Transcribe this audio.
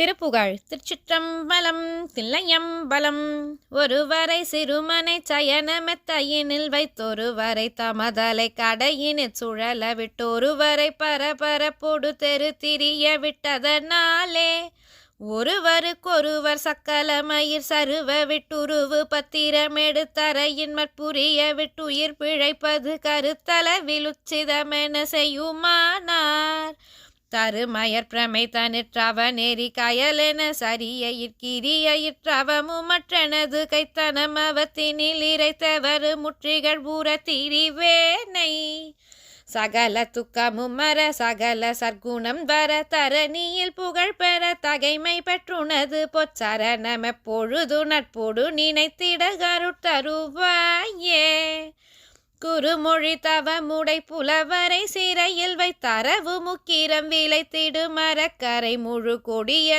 திருப்புகழ் திருச்சிற்றம்பலம் தில்லையம்பலம். ஒருவரை சிறுமனை சயனமெத்தையினில் வைத்தொருவரை தமதலை கடையினிற் சுழல விட்டொருவரை பரபரப்பொடு தெரு திரிய விட்டதனாலே ஒருவருக்கொருவர் சக்கலமயிர் சருவ விட்டுருவு பத்திரமெடுத்தரையின் மற்புரிய விட்டுயிர் பிழைப்பது கருத்தளவிலுச்சிதமென செய்யுமானா தருமயர் பிரமை தனிற்றவ நெறி கயலென சரியயிற்கிரியயிற்றவமு மற்றனது கைத்தனம் அவத்தினில் இறைத்தவரு முற்றிகள் பூர திரிவேனை சகல துக்கமும் மர சகல சர்க்குணம் வர தரணியில் புகழ் பெற தகைமை பெற்றுணது பொச்சரணமெப்பொழுது நட்போடு நினைத்திட கருத்தருவாயே குறுமொழி தவமுடை புலவரை சிறையில் வைத்தரவு முக்கிரம் விளைத்திடு மரக்கரை முழு கொடிய